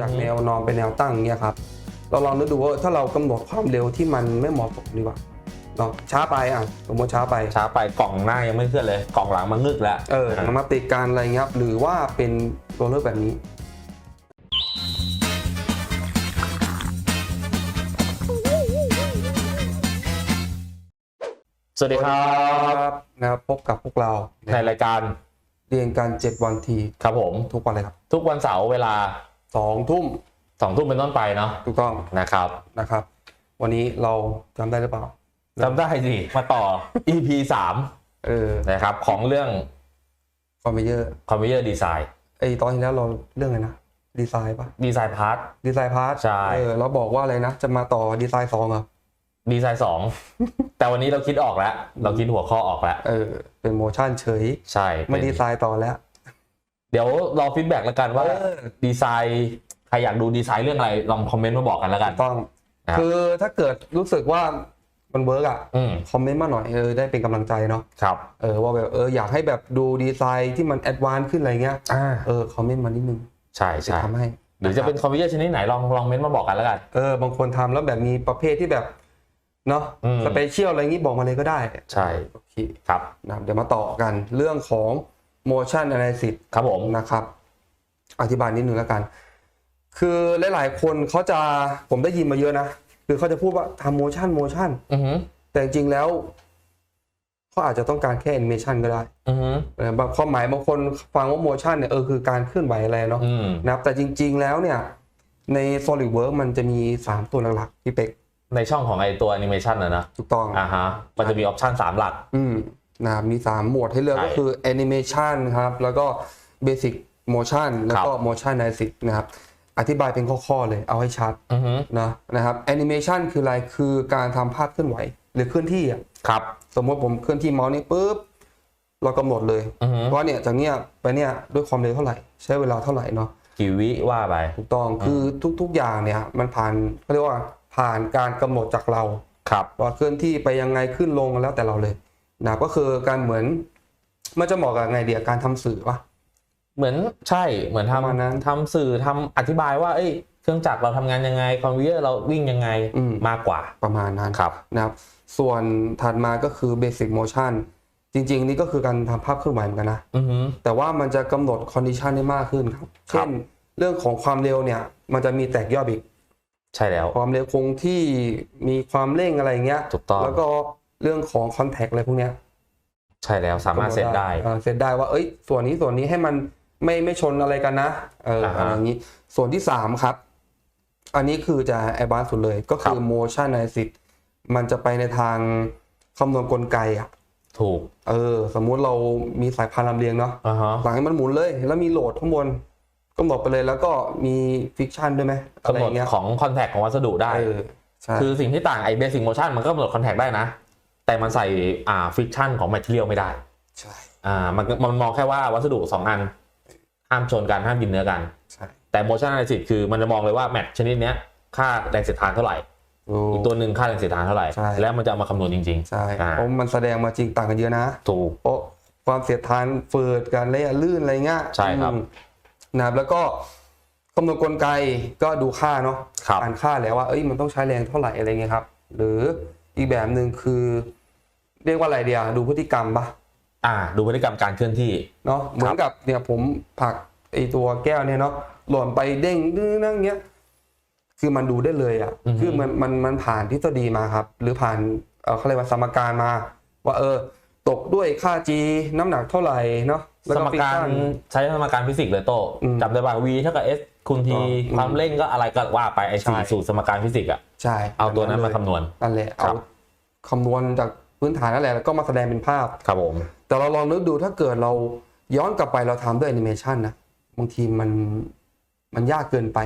จากอือฮึแนวนอนไปแนวตั้งเงี้ยครับเราลองนึกดูว่าถ้าเรากำหนดความเร็วที่มันไม่เหมาะสมดีกว่าเนาะช้าไปอะสมมติช้าไปช้าไปกล่องหน้ายังไม่เคลื่อนเลย กล่องหลังมันงึกแล้วเออมันมาติดกันอะไรเงี้ยครับหรือว่าเป็นโรลเลอร์แบบนี้สวัสดีครับนะครับพบกับพวกเราในรายการเรียนกัน7วันทีครับผมทุกวันเลยครับ ทุกวันเสาร์เวลา สองทุ่มสองทุ่มเป็นต้นไปเนาะถูกต้องนะครับนะครับ วันนี้เราจำได้หรือเปล่าจำได้สิมาต่อ EP เออ3นะครับ ของเรื่องคอมเมเยอร์ Conveyor Design ไอตอนที่แล้วเราเรื่องอะไรนะดีไซน์ปะ Design Part ดีไซน์พาร์ทใช่เออเราบอกว่าอะไรนะ จะมาต่อดีไซน์สองเหรอ Design 2แต่วันนี้เราคิดออกแล้ว เราคิดหัวข้อออกแล้วเออเป็นโมชั่นเฉย ใช่ไม่เป็นดีไซน์ต่อแล้ว เดี๋ยวรอฟีดแบ็กแล้วกันว่า เออ ดีไซน์ใครอยากดูดีไซน์เรื่องอะไรลองคอมเมนต์มาบอกกันแล้วกัน ต้อง ครับ คือถ้าเกิดรู้สึกว่ามันเวิร์กอะ อืมคอมเมนต์มาหน่อยเออได้เป็นกำลังใจเนาะ ครับ เออว่าแบบเอออยากให้แบบดูดีไซน์ที่มันแอดวานซ์ขึ้นอะไรเงี้ย อ่าเออคอมเมนต์มานิดนึงใช่จะใช่ทำให้หรือจะเป็นคอมพิวเตอร์ชนิดไหนลองลองเม้นต์มาบอกกันแล้วกัน เออบางคนทำแล้วแบบมีประเภทที่แบบเนาะอืม สเปเชียลอะไรงี้บอกมาเลยก็ได้ใช่โอเคครับ นะครับเดี๋ยวมาต่อกันเรื่องของ motion analysis ครับผมนะครับ อธิบายนิดนึงแล้วกัน คือหลายๆ คนเขาจะผมได้ยินมาเยอะนะ คือเขาจะพูดว่าทำ motion motion อือหือแต่จริงๆแล้วเขาอาจจะต้องการแค่ animation ก็ได้อือหือเออบางความหมายบางคนฟังว่า motion เนี่ยเออคือการเคลื่อนไหวอะไรเนาะอืมนะครับ แต่จริง ๆ แล้วเนี่ยใน SolidWorks มันจะมี 3 ตัวหลักๆพี่เป็กในช่องของไอตัวแอนิเมชันนะนะถูกต้องอ่าฮะมันจะมีออปชันสามหลัก อืม นะครับมี 3 หมวดให้เลือกใช่ก็คือ animation ครับ แล้วก็ basic motion แล้วก็ ครับ motion analysis นะครับ อธิบายเป็นข้อๆเลยเอาให้ชัดอือหือนะนะครับ animation คืออะไรคือการทำภาพเคลื่อนไหว หรือเคลื่อนที่อะครับ สมมติผมเคลื่อนที่เมาส์นี่ปุ๊บเรากำหนดเลยอือหือว่าเนี่ยจากเนี้ยไปเนี่ยด้วยความเร็วเท่าไหร่ ใช้เวลาเท่าไหร่เนาะกี่วิว่าไป ถูกต้องคือทุกๆอย่างเนี่ยมันผ่านเขาเรียกว่าผ่านการกำหนดจากเราครับ ว่าเคลื่อนที่ไปยังไงขึ้นลงแล้วแต่เราเลย นะก็คือการเหมือนมันจะเหมาะกับไงเดียการทำสื่อปะเหมือนใช่เหมือนประมาณนั้นทำทำสื่อทำอธิบายว่า เอ้ยเครื่องจักรเราทำงานยังไงคอมพิวเตอร์เราวิ่งยังไงอืมมากกว่าประมาณนั้นครับนะครับ ส่วนถัดมาก็คือ Basic Motion จริง ๆ นี่ก็คือการทำภาพเคลื่อนไหวเหมือนกันนะอือหือแต่ว่ามันจะกำหนด condition ได้มากขึ้นครับครัเช่บนเรื่องของความเร็วเนี่ย มันจะมีแตกย่อยอีกใช่แล้ว ความเร็วคงที่มีความเร่งอะไรเงี้ยถูกต้องแล้วก็ เรื่องของ contact อะไรพวกเนี้ยใช่แล้วสามารถเซตได้ออเซตได้ว่าเอ้ย ส่วนนี้ส่วนนี้ให้มันไม่ไม่ชนอะไรกันนะเอออ่าฮะอะไรอย่างนี้ ส่วนที่สามครับ อันนี้คือจะแอดวานซ์สุดเลย ก็คือครับ motion analysis มันจะไปในทางคำนวณกลไกอะ ถูก เออ สมมุติเรามีสายพานลำเลียงเนาะอ่าฮะหลังให้มันหมุนเลย แล้วมีโหลดข้างบนกำหนดไปเลยแล้วก็มีฟิกชันด้วยไหมอะกำไรหนอดย่างเงี้ยของคอนแทคของวัสดุได้เออใช่คือสิ่งที่ต่างไอเบสิ c โมชันมันก็กำหนดคอนแทคได้นะ แต่มันใส่อ่าฟิกชันของแมทเทียลไม่ได้ใช่อ่ามันมันมองแค่ว่าวัสดุ2อันห้ามชนกันห้ามกินเนื้อกันใช่แต่ motion analysis คือมันจะมองเลยว่าแมทชนิดเนี้ยค่าแรงเสียดทานเท่าไหร่ถูอีกกตัวหนึ่งค่าแรงเสียดทานเท่าไหร่ใช่แล้วมันจะเอามาคำนวณจริงใช่อ่าเพราะมันแสดงมาจริงต่างกันเยอะนะๆถูกเพราะความเสียดทานเฟิดการระยะลื่นอะไรเงี้ยใช่ครับอืมนะครับแล้วก็คำนวณกลไกก็ดูค่าเนาะครับอ่านค่าแล้วว่าเอ้ยมันต้องใช้แรงเท่าไหร่อะไรเงี้ยครับ หรือ อีกแบบหนึ่งคือ เรียกว่าอะไรเดียวดูพฤติกรรมปะอ่า ดูพฤติกรรมการเคลื่อนที่เนาะเหมือนกับเนี่ยผมผลักไอตัวแก้วเนี่ยเนาะหล่นไปเด้งดื้อนั่งเงี้ยคือมันดูได้เลยอะอือฮึคือมันมันมันผ่านทฤษฎีมาครับ หรือผ่านเออเขาเรียกว่าสมการมา ว่าเออ ตกด้วยค่า g น้ำหนักเท่าไหร่เนาะแล้วสก็มการ friction ใช้สมการฟิสิกส์เลยโตอืมจำได้ป่ะ v เท่ากับ s คูณ t อืมความเร่งก็อะไรก็ว่าไปไอ้สี่ใช่สูตรสมการฟิสิกส์อะใช่เอาตัวนั้นมาเลยคำนวณนั่นแหละครัเอาบคำนวณจากพื้นฐานนั่นแหละแล้วก็มาแสดงเป็นภาพครับผมแต่เราลองนึกดูถ้าเกิดเราย้อนกลับไปเราทำด้วยแอนิเมชันนะบางทีมันมันยากเกินไป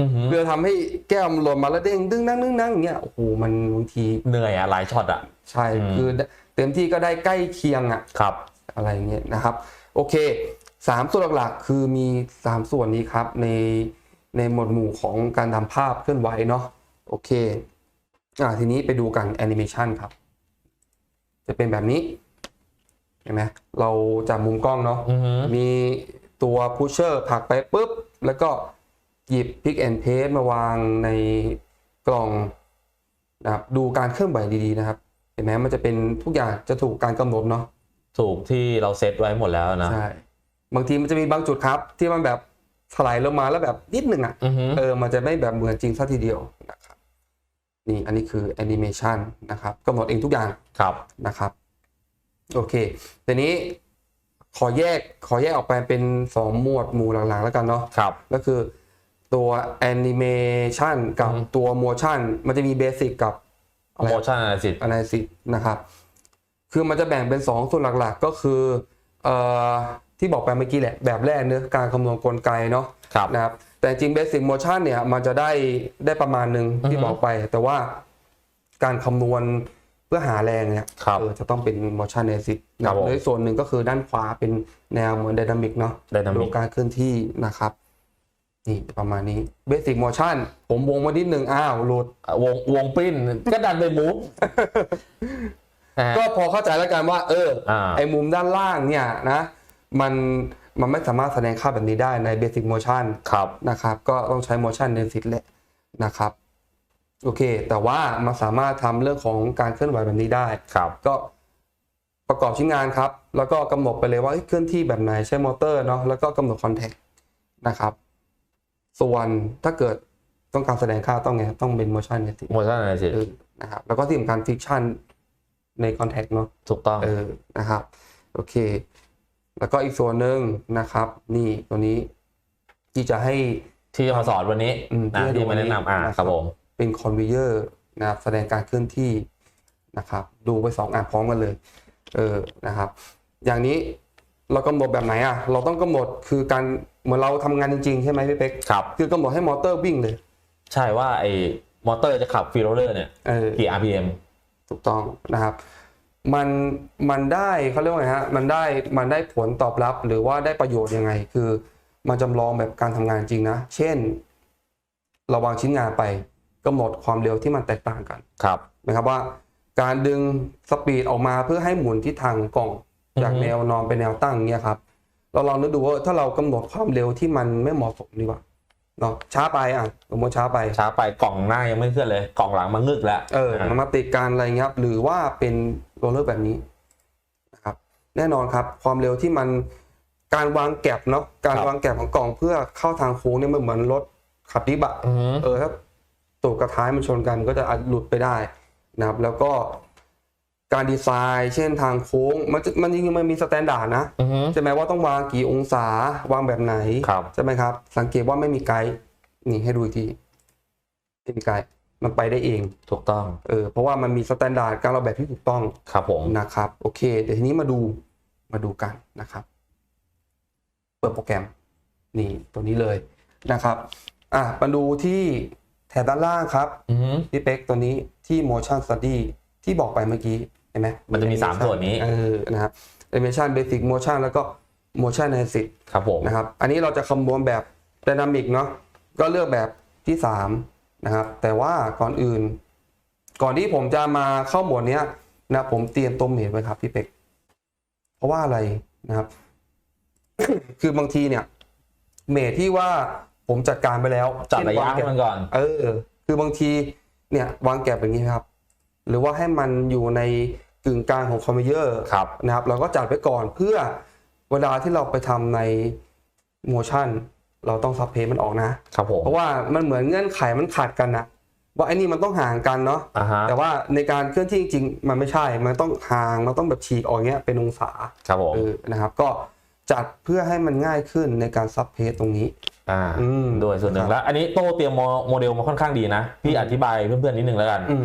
อือหือเพื่อทำให้แก้วมันหล่นมาแล้วเด้งดึงนั่งดึงนั่งอย่างเงี้ยโอ้โหมันบางทีเหนื่อยอะหลายช็อตอะใช่อืมคือเต็มที่ก็ได้ใกล้เคียงอะครับ อะไรอย่างเงี้ยนะครับ โอเค สามส่วนหลักๆ คือมีสามส่วนนี้ครับ ในในหมวดหมู่ของการทำภาพเคลื่อนไหวเนาะโอเคอ่าทีนี้ไปดูกันแอนิเมชันครับ จะเป็นแบบนี้ เห็นไหมเราจากมุมกล้องเนาะอือหือมีตัวพุชเชอร์ผลักไปปุ๊บ แล้วก็หยิบ Pick and Paste มาวางในกล่องนะครับดูการเคลื่อนไหวดีๆนะครับ เห็นไหมมันจะเป็นทุกอย่างจะถูกการกำหนดเนาะถูกที่เราเซตไว้หมดแล้วนะใช่ บางทีมันจะมีบางจุดครับ ที่มันแบบถลายลงมาแล้วแบบนิดหนึ่งอะอือฮึเออมันจะไม่แบบเหมือนจริงซะทีเดียวนะครับนี่อันนี้คือแอนิเมชันนะครับกำหนดเองทุกอย่างครับนะครับโอเคทีนี้ขอแยกขอแยกออกไปเป็น 2 หมวดหมู่หลังๆแล้วกันเนาะครับก็คือตัวแอนิเมชันกับอืมตัวโมชันมันจะมีเบสิกกับอะไร motion analysis อ n a l y s i s นะครับ คือมันจะแบ่งเป็น 2 ส่วนหลักๆ ก็คือเอ่อ ที่บอกไปเมื่อกี้แหละแบบแรกเนื้อะการคำนวณกลไกเนาะครับนะครับแต่จริง Basic Motion เนี่ยมันจะได้ได้ประมาณหนึ่งที่อือฮึบอกไป แต่ว่าการคำนวณเพื่อหาแรงเนี่ยครับเออจะต้องเป็น Motion Analysis ครันะบผมโดยส่วนหนึ่งก็คือด้านขวาเป็นแนวเหมือน Dynamic เนาะ Dynamic ดูการเคลื่อนที่นะครับนี่ประมาณนี้ Basic Motion ผมวงมานิดหนึ่งอ้าวหลุดวงวงปริ้นก็ดันไปมูฟนะฮะก็พอเข้าใจแล้วกันว่า เอออ่าไอ้มุมด้านล่างเนี่ยนะ มันมันไม่สามารถแสดงค่าแบบนี้ได้ใน Basic Motion ครับนะครับ ก็ต้องใช้ Motion Analysis แหละนะครับ โอเค แต่ว่ามันสามารถทำเรื่องของการเคลื่อนไหวแบบนี้ได้ครับ ก็ประกอบชิ้นงานครับ แล้วก็กำหนดไปเลยว่าเอ้ยเคลื่อนที่แบบไหนใช้มอเตอร์เนาะแล้วก็กำหนดคอนแทคนะครับ ส่วนถ้าเกิดต้องการแสดงค่าต้องไงต้องเป็น motion analysis motion analysis เออนะครับ แล้วก็ที่สำคัญ friction ใน contact เนาะถูกต้องเออนะครับ โอเค แล้วก็อีกส่วนหนึ่งนะครับ นี่ตัวนี้ที่จะให้ ที่จะมาสอนวันนี้อืมนะที่ให้ดูที่มาแนะนำอ่านะครับครับผม เป็นคอนเวเยอร์นะครับแสดงการเคลื่อนที่นะครับ ดูไปสองอันพร้อมกันเลย เออนะครับ อย่างนี้เรากำหนดแบบไหนอะ เราต้องกำหนดคือการเหมือนเราทำงานจริงๆ ใช่ไหมพี่เป๊กครับ คือกำหนดให้มอเตอร์วิ่งเลย ใช่ว่าไอ้มอเตอร์จะขับฟีโรเลอร์เนี่ยเออ กี่ RPM ถูกต้องนะครับ มันมันได้เขาเรียกว่าไงฮะมันได้มันได้ผลตอบรับหรือว่าได้ประโยชน์ยังไง คือมันจำลองแบบการทำงานจริงนะ เช่น เราวางชิ้นงานไปกำหนดความเร็วที่มันแตกต่างกันครับนะครับว่า การดึงสปีดออกมาเพื่อให้หมุนทิศทางของกล่องจากอือฮึแนวนอนไปแนวตั้งเนี่ยครับเราลองนึกดูว่าถ้าเรากำหนดความเร็วที่มันไม่เหมาะสมดีกว่าเนาะช้าไปอะสมมติช้าไปช้าไปกล่องหน้ายังไม่เคลื่อนเลย กล่องหลังมันงึกแล้วเออมันมาติดกันอะไรเงี้ยครับหรือว่าเป็น โรลเลอร์แบบนี้นะครับแน่นอนครับ ความเร็วที่มันการวางแก็บเนาะการวางแก็บของกล่องเพื่อเข้าทางโค้งเนี่ยมันเหมือนรถขับดิบอะอือฮึเออถ้าตูดกับท้ายมันชนกันก็จะอาจหลุดไปได้นะครับ แล้วก็การดีไซน์ เช่นทางโค้ง มันจะมันจริงๆมันมีสแตนดาร์ดนะอือฮึใช่ไหมว่าต้องวางกี่องศาวางแบบไหนครับใช่ไหมครับ สังเกตว่าไม่มีไกด์นี่ให้ดูอีกทีไม่มีไกด์ มันไปได้เอง ถูกต้อง เออเพราะว่ามันมีสแตนดาร์ดการออกแบบที่ถูกต้องครับผมนะครับ โอเค เดี๋ยวทีนี้มาดูมาดูกันนะครับ เปิดโปรแกรม นี่ตัวนี้เลยนะครับ อะมาดูที่แถบด้านล่างครับอือฮึพี่เป๊กตัวนี้ที่ motion study ที่บอกไปเมื่อกี้เห็นไหมมันจะมีสามส่วนนี้เออนะครับ animation basic motion แล้วก็ motion analysis ครับผมนะครับ อันนี้เราจะคำนวณแบบ dynamic เนาะก็เลือกแบบที่ 3 นะครับ แต่ว่าก่อนอื่น ก่อนที่ผมจะมาเข้าหมวดเนี้ยนะผมเตรียมตัวเมทไว้ครับพี่เป็กเพราะว่าอะไรนะครับ คือบางทีเนี่ย เมทที่ว่าผมจัดการไปแล้วจัดระยะเช่นวางให้แก็บมันก่อน เออ คือบางทีเนี่ยวางแก็บอย่างนี้ครับ หรือว่าให้มันอยู่ในกึ่งกลางของคอมพิวเตอร์ครับนะครับ เราก็จัดไปก่อนเพื่อเวลาที่เราไปทำใน motion เราต้องซับเพมันออกนะครับผมเพราะว่ามันเหมือนเงื่อนไขมันขาดกันนะว่าไอ้นี่มันต้องห่างกันเนาะอ่าฮะแต่ว่าในการเคลื่อนที่จริงๆมันไม่ใช่ มันต้องห่างมันต้องแบบฉีกออกเงี้ยเป็นองศาครับผมเออนะครับ ก็จัดเพื่อให้มันง่ายขึ้นในการซับเพตรงนี้อ่าอืมด้วยส่วนหนึ่ครังบแล้ว อันนี้โต้เตรียมโมโมเดลมาค่อนข้างดีนะพี่อธิบายเพื่อนๆนิดนึงแล้วกันอืม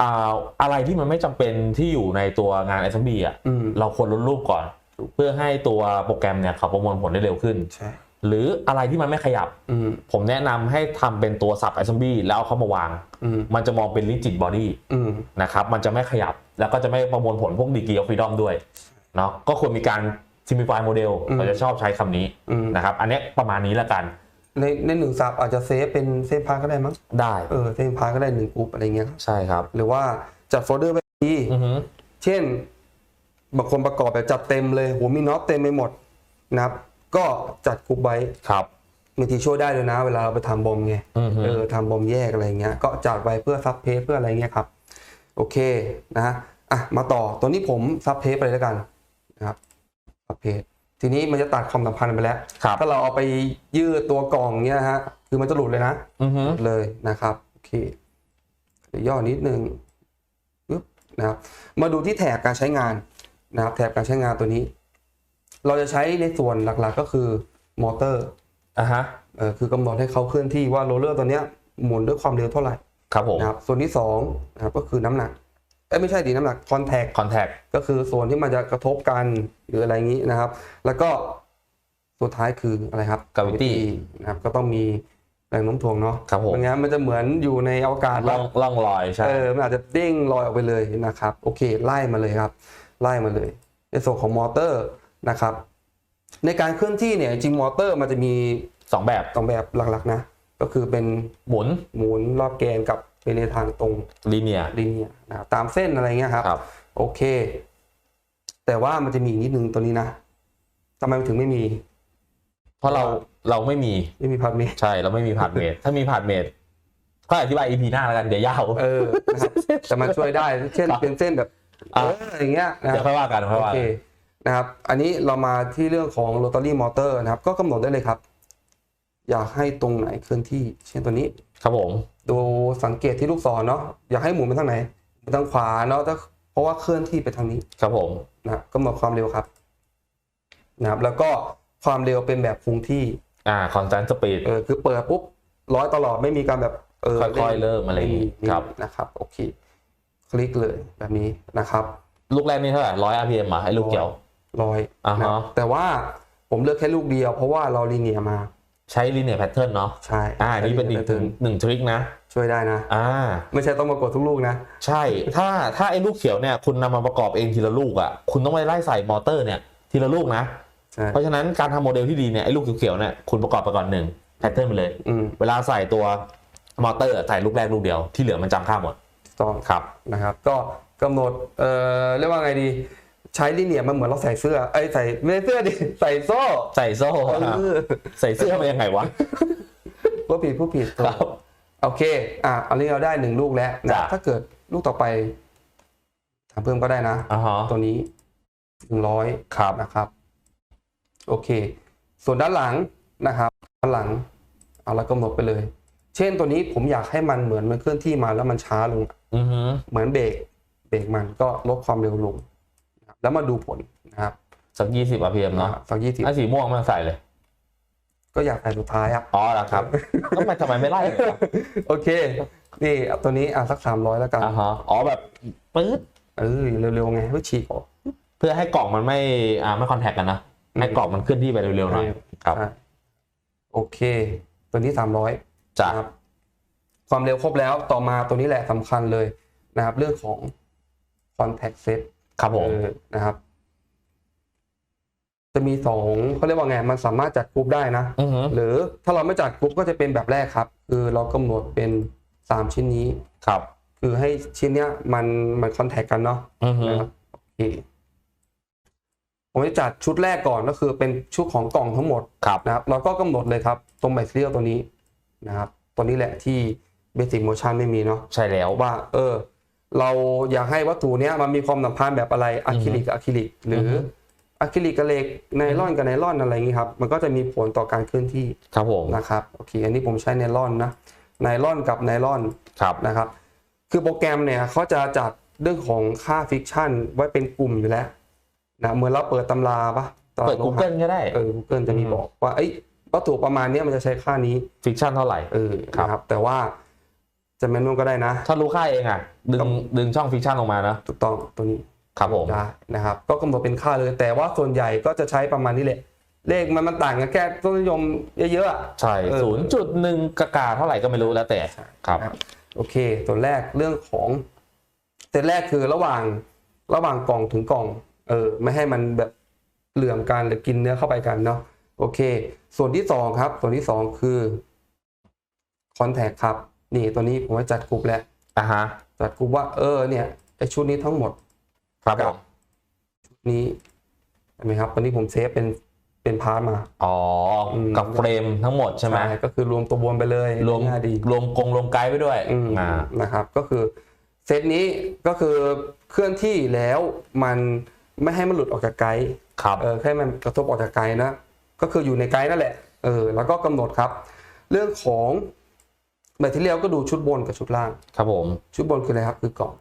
อ่าอะไรที่มันไม่จำเป็นที่อยู่ในตัวงาน SMB อะอืมเราควรลดรูปก่อน เพื่อให้ตัวโปรแกรมเนี่ยเขาประมวลผลได้เร็วขึ้นใช่ หรืออะไรที่มันไม่ขยับอืมผมแนะนำให้ทำเป็นตัวสับ Assembly แล้วเอาเข้ามาวางอืมมันจะมองเป็น rigid body อืมนะครับมันจะไม่ขยับแล้วก็จะไม่ประมวลผลพวก degree of freedom ด้วยเนาะก็ควรมีการ simplify model อืมเราจะชอบใช้คำนี้อืมนะครับอันเนี้ยประมาณนี้แล้วกัน ในในหนึ่งสับอาจจะเซฟเป็นเซฟพาร์ทก็ได้มั้งได้เออเซฟพาร์ทก็ได้หนึ่งกลุ่มอะไรเงี้ยครับใช่ครับหรือว่าจัดโฟลเดอร์ไว้ดีอือฮึเช่นบางคนประกอบแบบจัดเต็มเลยโหมีน็อตเต็มไปหมดนะครับ ก็จัดกรุ๊ปไว้ครับบางทีช่วยได้เลยนะ เวลาเราไปทำบอมไงอือฮึ เออทำบอมแยกอะไรเงี้ยก็จัดไว้เพื่อซับเพสเพื่ออะไรเงี้ยครับ โอเคนะฮะอะมาต่อตัวนี้ผมซับเพสไปเลยแล้วกันนะครับซับเพสทีนี้มันจะตัดความสัมพันธ์ไปแล้ว ครับถ้าเราเอาไปยืดตัวกล่องเนี้ยฮะคือมันจะหลุดเลยนะ อือฮึหลุดเลยนะครับโอเคเดี๋ยวย่อนิดนึงปึ๊บนะครับมาดูที่แถบการใช้งานนะครับแถบการใช้งานตัวนี้ เราจะใช้ในส่วนหลักๆก็คือมอเตอร์อะฮะเออคือกำหนดให้เขาเคลื่อนที่ว่าโรลเลอร์ตัวเนี้ยหมุนด้วยความเร็วเท่าไหร่ครับผมนะครับส่วนที่สองนะครับก็คือน้ำหนักเอ้ยไม่ใช่ดีน้ำหนักคอนแทคคอนแทคก็คือส่วนที่มันจะกระทบกันหรืออะไรอย่างนี้นะครับ แล้วก็สุดท้ายคืออะไรครับ Gravity นะครับก็ต้องมีแรงโน้มถ่วงเนาะครับผมไม่งั้นมันจะเหมือนอยู่ในอวกาศล่องล่องลอยใช่เออมันอาจจะเด้งลอยออกไปเลยนะครับ โอเคไล่มาเลยครับ ไล่มาเลยในส่วนของมอเตอร์ นะครับ ในการเคลื่อนที่เนี่ยจริงมอเตอร์มันจะมีสองแบบสองแบบหลักๆนะ ก็คือเป็นหมุนหมุนรอบแกนกับเป็นในทางตรงลีเนียลิเนียนะครับตามเส้นอะไรเงี้ยครับครับโอเค แต่ว่ามันจะมีอีกนิดนึงตัวนี้นะทำไมมันถึงไม่มี เพราะเราเราไม่มีไม่มีพัดเมตรใช่เราไม่มีพาร์ทเมทถ้ามีพาร์ทเมทก็อธิบาย EP หน้าแล้วกันเดี๋ยวยาวเออนะครับแต่มันช่วยได้ เช่นครับเป็นเส้นแบบเออะออย่างเงี้ยนะคเดี๋ยรัวบค่อยว่ากันค่อยโอว่าเคกัน นะครับ อันนี้เรามาที่เรื่องของโรตารี่มอเตอร์นะครับ ก็กำหนดได้เลยครับ อยากให้ตรงไหนเคลื่อนที่ เช่นตัวนี้ ครับผม ดูสังเกตที่ลูกศรเนาะ อยากให้หมุนไปทางไหนไปทางขวาเนาะถ้าเพราะว่าเคลื่อนที่ไปทางนี้ ครับผม นะกำหนดความเร็วครับ นะครับ แล้วก็ความเร็วเป็นแบบคงที่ อ่า constant speed เออ คือเปิดปุ๊บร้อยตลอดไม่มีการแบบเออค่อยๆเริ่มอะไรอย่างงี้ม่มีครับ นะครับ โอเค คลิกเลยแบบนี้นะครับ ลูกแรกนี่เท่าไหร่ร้อย RPM อะไอ้ลูกเกี่ยว ร้อยอ่าฮะ นะครับแต่ว่าผมเลือกแค่ลูกเดียว เพราะว่าเราลีเนียมา ใช้ linear pattern เนาะใช่อ่าอันนี่เป็นอีกหนึ่งหนึ่งทริคนะ ช่วยได้นะ อ่า ไม่ใช่ต้องมากดทุกลูกนะ ใช่ ถ้าถ้าไอ้ลูกเขียวเนี่ยคุณนำมาประกอบเองทีละลูกอะ คุณต้องไปไล่ใส่มอเตอร์เนี่ยทีละลูกนะ ใช่ เพราะฉะนั้นการทำโมเดลที่ดีเนี่ยไอ้ลูกเขียวๆเนี่ยคุณประกอบไปก่อนหนึ่งแพทเทิร์นไปเลย อืมเวลาใส่ตัวมอเตอร์ใส่ลูกแรกลูกเดียวที่เหลือมันจำค่าหมดต้อง ครับ นะครับก็กำหนดเอ่อเรียกว่าไงดี ใช้ลีเนียมันเหมือนเราใส่เสื้อเอ้ยใส่ไม่ใช่เสื้อดิใส่โซ่ใส่โซ่เออใส่เสื้อมายังไงวะ ผู้ผิดผู้ผิดครับ โอเค อะอันนี้เราได้หนึ่งลูกแล้วนะจ้ะ ถ้าเกิดลูกต่อไปทำเพิ่มก็ได้นะ อ่าฮะตัวนี้หนึ่งร้อยครับนะครับ โอเค ส่วนด้านหลังนะครับ ด้านหลังเอาละกำหนดไปเลย เช่นตัวนี้ผมอยากให้มันเหมือนมันเคลื่อนที่มาแล้วมันช้าลง อือฮึเหมือนเบรกเบรกมันก็ลดความเร็วลงนะครับ แล้วมาดูผลนะครับสักยี่สิบ RPM เนาะสักยี่สิบถ้าสีม่วงไมันใส่เลย ก็อยากใส่สุดท้ายอะอ๋อแล้วครับทำไมทำไมไม่ไล่เลยวะโอเคนี่เอาตัวนี้อะสักสามร้อยแล้วกันอ่าฮะอ๋อแบบปื๊ดเออเร็วๆไงเพื่อฉีกออกเพื่อให้กล่องมันไม่อ่าไม่คอนแทคกันนะอืมให้กล่องมันเคลื่อนที่ไปเร็วๆหน่อยครับใช่โอเค ตัวนี้สามร้อยจ้ะนะครับความเร็วครบแล้วต่อมาตัวนี้แหละสำคัญเลยนะครับ เรื่องของ contact set ครับผมเออนะครับ จะมีสองเขาเรียกว่าไงมันสามารถจัดกรุ๊ปได้นะอือฮึหรือถ้าเราไม่จัดกรุ๊ปก็จะเป็นแบบแรกครับ คือเรากำหนดเป็นสามชิ้นนี้ครับ คือให้ชิ้นเนี้ย มันมันคอนแทคกันเนาะอือฮึนะครับโอเคผมจะจัดชุดแรกก่อนก็คือเป็นชุดของกล่องทั้งหมดครับนะครับ เราก็กำหนดเลยครับ ตรงแบตเตอรี่ตัวนี้นะครับ ตัวนี้แหละที่ Basic Motion ไม่มีเนาะใช่แล้วว่า เออ เราอยากให้วัตถุเนี้ยมันมีความสัมพันธ์แบบอะไรอะคริลิกกับอะคริลิกหรืออฮึอะคริลิกกับเหล็กไนลอนกับไนลอนอะไรอย่างงี้ครับมันก็จะมีผลต่อการเคลื่อนที่ครับผมนะครับโอเคอันนี้ผมใช้ไนลอนนะไนลอนกับไนลอนครับนะครับ คือโปรแกรมเนี่ยเขาจะจัดเรื่องของค่าฟิกชันไว้เป็นกลุ่มอยู่แล้วนะเหมือนเราเปิดตำราปะตำราเปิดโลหะ Google ก็ได้เออ Google จะมีอืมบอกว่าเอ้ยวัตถุประมาณเนี้ยมันจะใช้ค่านี้ฟิกชันเท่าไหร่เออครับนะครับแต่ว่า จะแมนนวลก็ได้นะ ถ้ารู้ค่าเองอะดึครังบดึงช่องฟิกชันลงมานะถูกต้องตัวนี้ครับผมได้นะครับ ก็กำหนดเป็นค่าเลย แต่ว่าส่วนใหญ่ก็จะใช้ประมาณนี้แหละเลขมันมันต่างกันแค่ต้นนิยมเยอะๆอะใช่เออศูนย์จุดหนึ่งกากาเท่าไหร่ก็ไม่รู้แล้วแต่ครับนะครับโอเค ตัวแรกเรื่องของเซตแรกคือระหว่างระหว่างกล่องถึงกล่อง เออ ไม่ให้มันแบบเหลื่อมกันหรือกินเนื้อเข้าไปกันเนาะโอเค ส่วนที่สองครับ ส่วนที่สองคือคอนแทคครับ นี่ตัวนี้ผมจะจัดกลุ่มแล้วอะฮะจัดกลุ่มว่าเออเนี่ยไอชุดนี้ทั้งหมดครับคผรับมนี้เห็นไหมครับตอนนี้ผมเซฟเป็นเป็นพาร์ทมา อ๋ออมกับเฟรมทั้งหมดใช่ไหมก็คือรวมตัวบนไปเลย รวมง่ายดีรวมกงรวมไกด์ไปด้วยอืมอ่านะครับ ก็คือเซตนี้ก็คือเคลื่อนที่แล้วมันไม่ให้มันหลุดออกจากไกด์ครับเออแค่มันกระทบออกจากไกด์นะ ก็คืออยู่ในไกด์นั่นแหละ เออ แล้วก็กำหนดครับ เรื่องของ แบบที่เรียกก็ดูชุดบนกับชุดล่าง ครับผม ชุดบนคืออะไรครับคือกล่อง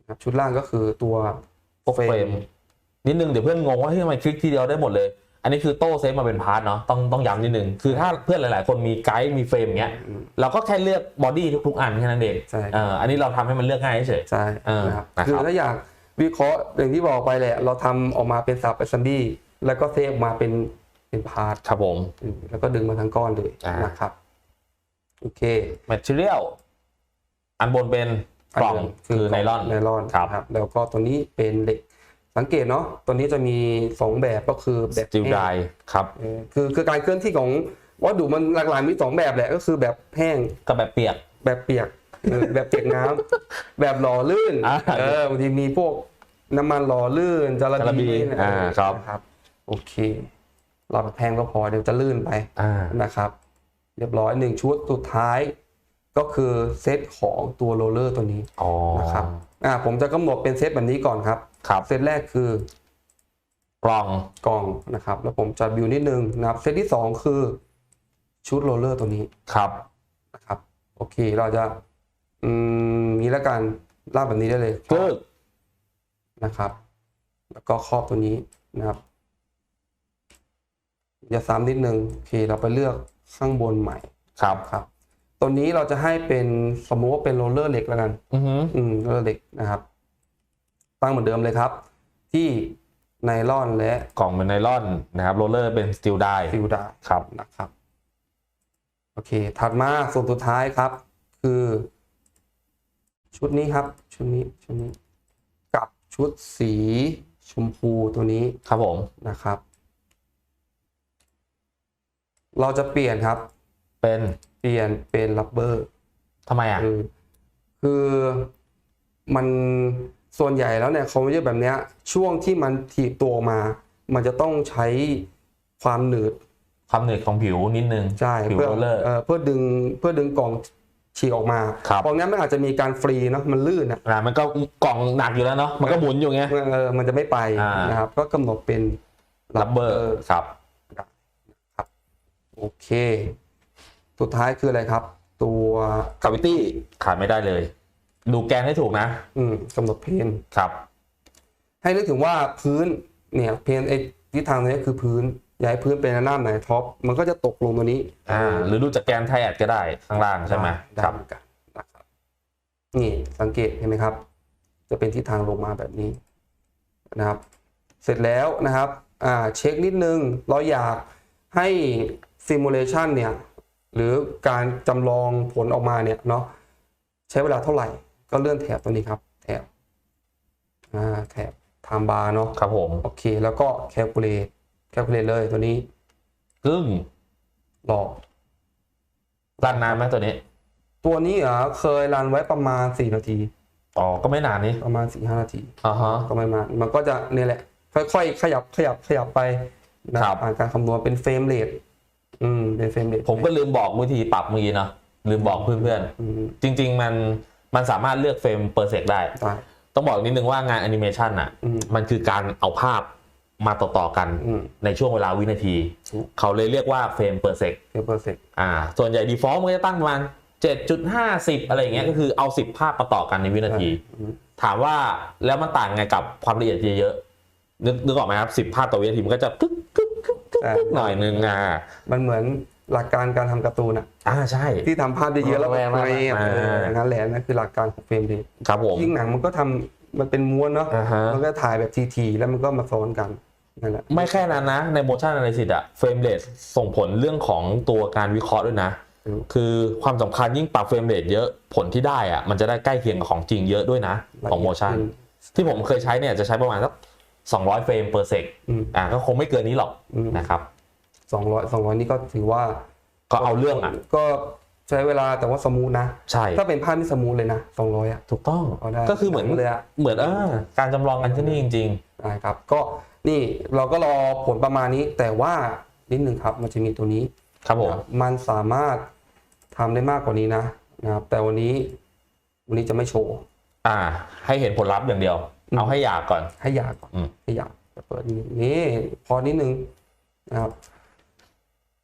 นะครับชุดล่างก็คือตัวเฟรเฟรมมนิดนึงเดี๋ยวเพื่อนงงว่าที่ทำไมคลิกทีเดียวได้หมดเลย อันนี้คือโต้เซฟมาเป็นพาร์ทเนาะต้องต้องย้ำนิดนึง คือถ้าเพื่อนหลาย ๆ คนมีไกด์มีเฟรมอย่างเงี้ยเราก็แค่เลือกบอดี้ทุก ๆ อันแค่นั้นเองใช่เอออันนี้เราทำให้มันเลือกง่ายเฉยใช่เออนะครับนะครับคือถ้าอยากวิเคราะห์อย่างที่บอกไปแหละ เราทำออกมาเป็นสับ assembly แล้วก็เซฟออกมาเป็นเป็นพาร์ทครับผมแล้วก็ดึงมาทั้งก้อนเลยอ่านนะครับ โอเค material อันบนเป็นกล่องคือไนลอนไนลอนครับนะแล้วก็ตัวนี้เป็นเหล็ก สังเกตเนาะตัวนี้จะมีสองแบบก็คือแบบสติลแห้งไดครับเออคือคือการเคลื่อนที่ของวัสดุมันหลากหลายมีสองแบบแหละก็คือแบบแห้งก็แบบเปียก แบบเปียกเออแบบเปียกน้ำแบบหล่อลื่นอ่าเออบางทีมีพวกน้ำมันหล่อลื่นจาระจาระบีบีอ่าครับนะครับ โอเคเราแบบแพงก็พอเดี๋ยวจะลื่นไปอ่านะครับ เรียบร้อยหนึ่งชุดสุดท้ายก็คือเซตของตัวโรลเลอร์ตัวนี้อ๋อนะครับอ่าผมจะกำหนดเป็นเซตแบบนี้ก่อนครับครับเซตแรกคือกล่องกล่องนะครับ แล้วผมจะบิวนิดนึงนะครับเซตที่สองคือชุดโรลเลอร์ตัวนี้ครับนะครับโอเคเราจะอืมนี้แล้วกันลากแบบนี้ได้เลยกึกนะครับ แล้วก็ครอบตัวนี้นะครับอย่าซ้ำนิดนึงโอเคเราไปเลือก ข้างบนใหม่ครับครับ ตัวนี้เราจะให้เป็นสมมติว่าเป็นโรลเลอร์เหล็กแล้วกัน อือหืออืมโรลเลอร์เหล็กนะครับ ตั้งเหมือนเดิมเลยครับ ที่ไนลอนและกล่องเป็นไนลอนนะครับโรลเลอร์เป็นสติลไดฟิวดาครับ นะครับ โอเค ถัดมาส่วนสุดท้ายครับ คือ ชุดนี้ครับ ชุดนี้ชุดนี้ กับชุดสีชมพูตัวนี้ครับผม นะครับ เราจะเปลี่ยนครับ เป็นเปลี่ยนเป็นรับเบอร์ทำไมอะคือคือมันส่วนใหญ่แล้วเนี่ยเขาไม่ใช่แบบเนี้ย ช่วงที่มันถีบตัวออกมา มันจะต้องใช้ความหนืดความเหนื่อยของผิวนิดนึงใช่ผิวเพื่อโรลเลอร์เอ่อเพื่อดึงเพื่อดึงกล่องฉีกออกมาครับเพราะงั้นมันอาจจะมีการฟรีเนาะมันลื่นอะอ่ามันก็กล่องหนักอยู่แล้วเนาะมันก็หมุนอยู่ไงเออมันจะไม่ไปอ่านนะครับก็กำหนดเป็นลับเบอร์ครับ โอเค สุดท้ายคืออะไรครับ ตัวคาวิตี้ขาดไม่ได้เลย ดูแกนให้ถูกนะ อืมกำหนดเพนครับ ให้นึกถึงว่าพื้นเนี่ยเพนไอ้ทิศทางนี้คือพื้นอย่าให้พื้นเป็นหน้าไหนท็อปมันก็จะตกลงตัวนี้อ่าหรือดูจากแกนไทแอดก็ได้ข้างล่างใช่ไหมได้ครับเหมือนกันนะครับนี่สังเกตเห็นไหมครับ จะเป็นทิศทางลงมาแบบนี้นะครับ เสร็จแล้วนะครับอ่าเช็คนิดนึงเราอยากให้ ซิมูเลชันเนี่ยหรือการจำลองผลออกมาเนี่ยเนาะใช้เวลาเท่าไหร่ ก็เลื่อนแถบตัวนี้ครับ แถบอ่าแถบ time bar เนาะครับผมโอเค แล้วก็ calculate calculate เลยตัวนี้กึ้งรอรันนานไหมตัวนี้ ตัวนี้เหรอเคยรันไว้ประมาณ4นาทีอ๋อก็ไม่นานนี่ประมาณ4-5นาทีอ่าฮะก็ไม่มากมันก็จะเนี่ยแหละ ค่อยๆ ขยับขยับขยับไปนะครับผ่านการคำนวณเป็นเฟรมเรท อืมเป็นเฟรมเรทผมก็ลืมบอกวิธีปรับเมื่อกี้เนาะลืมบอกเพื่อนอืมๆจริง ๆ มันมันสามารถเลือกเฟรมเปอร์เซกได้ ได้ต้องบอกนิดนึงว่างานแอนิเมชันอะ อืมมันคือการเอาภาพมาต่อๆกันอืม ในช่วงเวลาวินาที ถูก เขาเลยเรียกว่าเฟรมเปอร์เซกเฟรมเปอร์เซ็กอ่า ส่วนใหญ่ default มันก็จะตั้งประมาณ7.50อะไรอย่างเงี้ยก็คือเอา 10 ภาพมาต่อกันในวินาทีถามว่าแล้วมันต่างไงกับความละเอียดเยอะๆนึกนึกออกไหมครับ 10 ภาพต่อวินาทีมันก็จะกึกกึก กึกกึกกึกหน่อยนึงอ่ามันเหมือนหลักการการทำการ์ตูนอะอ่าใช่ ที่ทำภาพเยอะๆแล้วแวะมาเฟรมอ่าเออนั่นแหละนั่นคือหลักการของเฟรมเรทครับผมยิ่งหนังมันก็ทำมันเป็นม้วนเนาะอ่าฮะมันก็ถ่ายแบบทีๆแล้วมันก็มาซ้อนกันนั่นแหละไม่แค่นั้นนะ ใน motion analysis อะเฟรมเรทส่งผลเรื่องของตัวการวิเคราะห์ด้วยนะอืมคือความสำคัญยิ่งปรับเฟรมเรทเยอะผลที่ได้อะมันจะได้ใกล้เคียงกับของจริงเยอะด้วยนะ ของ motion ที่ผมเคยใช้เนี่ยจะใช้ประมาณสัก 200 เฟรม per sec อืมอ่าก็คงไม่เกินนี้หรอกอืมนะครับสองร้อยสองร้อยนี่ก็ถือว่าก็เอาเรื่องอะก็ใช้เวลาแต่ว่าสมูทนะ ใช่ ถ้าเป็นภาพที่สมูทเลยนะสองร้อยอะ ถูกต้องเอาได้ก็คือเหมือนเลยอะเหมือนเออการจำลองกันที่นี่จริงนะครับ ก็นี่เราก็รอผลประมาณนี้ แต่ว่านิดนึงครับ มันจะมีตัวนี้ ครับผมนะครับมันสามารถทำได้มากกว่านี้นะนะครับ แต่วันนี้วันนี้จะไม่โชว์ อ่า ให้เห็นผลลัพธ์อย่างเดียวอืม เอาให้อยากก่อน ให้อยากก่อนอืมให้อยากเปิดนี่นี่พอนิดนึงนะครับ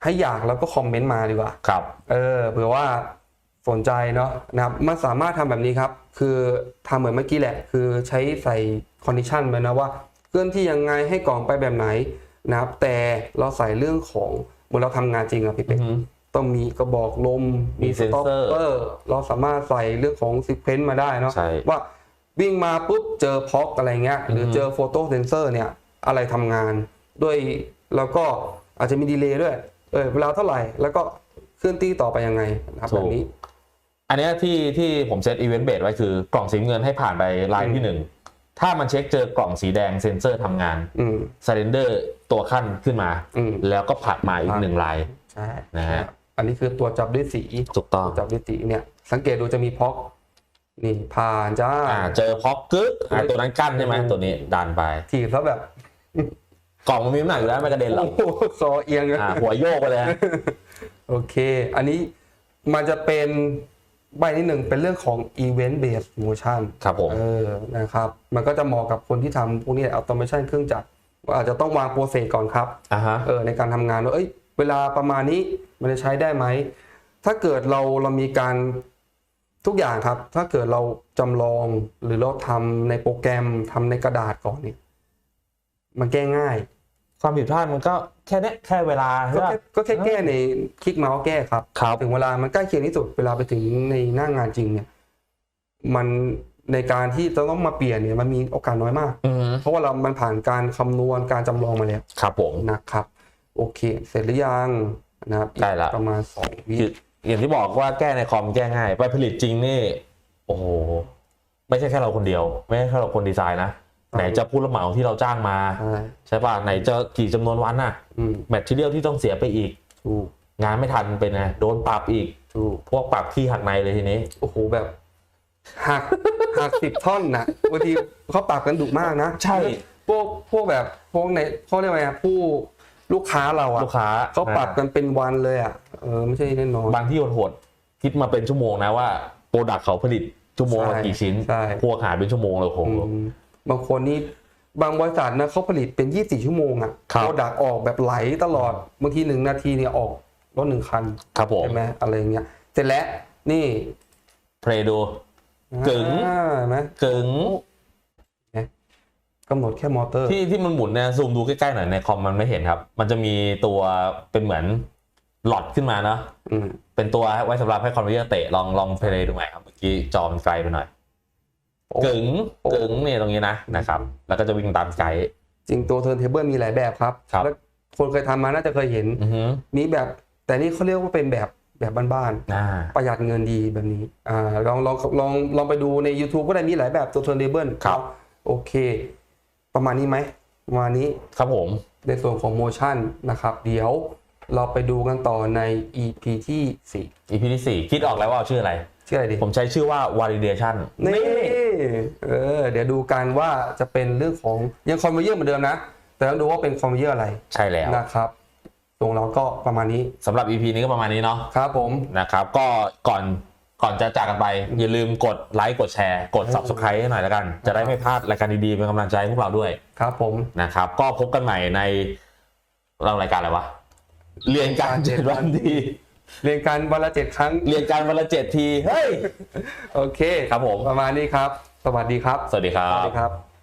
ให้อยากแล้วก็คอมเมนต์มาดีกว่า ครับ เออเผื่อว่าสนใจเนาะนะครับมันสามารถทำแบบนี้ครับ คือทำเหมือนเมื่อกี้แหละ คือใช้ใส่คอนดิชันไปนะว่าเคลื่อนที่ยังไงให้กล่องไปแบบไหนนะครับ แต่เราใส่เรื่องของเมื่อเราทำงานจริงอะพี่อืเป็อกฮึต้องมีกระบอกลมมีสต็อปเซ็นเซอร์เปอร์ เราสามารถใส่เรื่องของซีเควนต์มาได้เนาะใช่ว่า วิ่งมาปุ๊บเจอพ็อกอะไรเงี้ยหรืออฮึเจอโฟโต้เซนเซอร์เนี่ยอะไรทำงาน ด้วยแล้วก็อาจจะมีดีเลย์ด้วยเออเวลาเท่าไหร่แล้วก็เคลื่อนที่ต่อไปยังไงนะครับแบบนี้ อันเนี้ยที่ที่ผมเซตอีเวนต์เบสไว้คือกล่องสีเงินให้ผ่านไปไลน์ที่หนึ่งถ้ามันเช็คเจอกล่องสีแดงเซนเซอร์ทำงานอืม s เ r นเดอร์ตัวขั้นขึ้นมาอืมแล้วก็ผลัดมาอีกหนึ่งลายใช่นะฮะอันนี้คือตัวจับด้วยสีถูกต้องตัวจับด้วยสีเนี่ย สังเกตดูจะมีพ็อก นี่ผ่านจ้าอ่าเจอพ็อกกึ๊กอ่าตัวนั้นกั้นใช่ไหมอืมตัวนี้ดันไปถีบแล้วแบบ กล่องมันมีน้ำหนักอยู่แล้วไม่กระเด็นหรอกโอ้โหคอเอียงเลยอ่าหัวโยกไปเลยฮะโอเค อันนี้มันจะเป็นใบที่หนึ่งเป็นเรื่องของ event based motion ครับผม เออนะครับ มันก็จะเหมาะกับคนที่ทำพวกนี้ automation เครื่องจักรว่าอาจจะต้องวางโปรเซสก่อนครับ อ่าฮะ เออในการทำงานว่าเอ้ยเวลาประมาณนี้มันจะใช้ได้ไหม ถ้าเกิดเราเรามีการ ทุกอย่างครับ ถ้าเกิดเราจำลองหรือเราทำในโปรแกรมทำในกระดาษก่อนเนี่ยมันแก้ง่าย ความผิดพลาดมันก็แค่เนี้ยแค่เวลาก็ใช่ปะแค่ก็แค่แก้ในคลิกเมาส์แก้ครับครับถึงเวลามันใกล้เคียงที่สุดเวลาไปถึงในหน้างานจริงเนี่ย มันในการที่จะต้องมาเปลี่ยนเนี่ยมันมีโอกาสน้อยมากอือฮึเพราะว่าเรา มันผ่านการคำนวณการจำลองมาแล้ว ครับผม นะครับ โอเค เสร็จหรือยังนะครับอีใกล้ละ ประมาณสองวิคื ออย่างที่บอกว่าแก้ในคอมแก้ง่าย ไปผลิตจริงนี่ โอ้โห ไม่ใช่แค่เราคนเดียว ไม่ใช่แค่เราคนดีไซน์นะ ไหนจะผู้รับเหมาที่เราจ้างมา ใช่ใช่ป่ะ ไหนจะกี่จำนวนวันน่ะอืมแมทเทียลที่ต้องเสียไปอีกถูกงานไม่ทันเป็นไงโดนปรับอีกถูกพวกปรับที่หักในเลยทีนี้ โอ้โหแบบหักหักสิบท่อนนะบางทีเขาปรับกันดุมากนะ ใช่ พวกพวกแบบพวกในเขาเรียกว่าไงอะผู้ลูกค้าเราอะลูกค้าเขาปรับกันเป็นวันเลยอะ เออไม่ใช่แน่นอน บางที่โหดๆคิดมาเป็นชั่วโมงนะว่าโปรดักเขาผลิตชั่วโมงละใช่กี่ชิ้นใช่ พวกหาเป็นชั่วโมงเลยโอ้โห อืมบางคนนี่บางบริษัทนะเขาผลิตเป็น 24 ชั่วโมงอะครับ โปรดักออกแบบไหลตลอดบางทีหนึ่งนาทีเนี่ยออกรถหนึ่งคันครับผมใช่ไหมอะไรเงี้ยเสร็จแล้วนี่เพลดู กึ๋ง อ่าเห็นไหมกึ๋งกำหนดแค่มอเตอร์ที่ที่มันหมุนเนี่ยซูมดูใกล้ๆหน่อยในคอมมันไม่เห็นครับ มันจะมีตัวเป็นเหมือน หลอดขึ้นมาเนาะอืมเป็นตัวไว้สำหรับให้คอมพิวเตอร์เตะลองลองเพลย์ดูใหม่ครับเมื่อกี้จอมันไกลไปหน่อยโอ้กึ๋งกึ๋งเนี่ยตรงนี้นะนะครับ แล้วก็จะวิ่งตามไกด์จริงตัวเทิร์นเทเบิลมีหลายแบบครับครับแล้วคนเคยทำมาน่าจะเคยเห็นอือฮึมีแบบ แต่นี่เขาเรียกว่าเป็นแบบแบบบ้านๆอ่าประหยัดเงินดีแบบนี้อ่าลองลองลองลองไปดูใน YouTube ก็ได้มีหลายแบบตัว turntable ครับ โอเค ประมาณนี้ไหมประมาณนี้ครับผมในส่วนของ motion นะครับ เดี๋ยว เราไปดูกันต่อใน EP ที่ EP ที่สี่คิดออกแล้วว่าเอาชื่ออะไร4ชื่ออะไรดีผมใช้ชื่อว่า validation นี่เออเดี๋ยวดูกันว่าจะเป็นเรื่องของยังคอนเวเยอร์เหมือนเดิมนะ แต่ต้องดูว่าเป็นคอนเวเยอร์อะไรใช่แล้วนะครับตรงเราก็ประมาณนี้สำหรับ EP นี้ก็ประมาณนี้เนาะครับผมนะครับ ก็ก่อนก่อนจะจากกันไป อย่าลืมกดไลค์กดแชร์ กด subscribe ให้หน่อยแล้วกัน จะได้ไม่พลาดรายการดีๆเป็นกำลังใจให้พวกเราด้วยครับผมนะครับ ก็พบกันใหม่ในเรารายการอะไรวะ เรียนการเจ็ดวันดีเรียนกันวันละเจ็ดครั้ง เรียนการวันละเจ็ดที เฮ้ย โอเค ครับผม ประมาณนี้ครับ สวัสดีครับ สวัสดีครัสวัสบ ดีครับ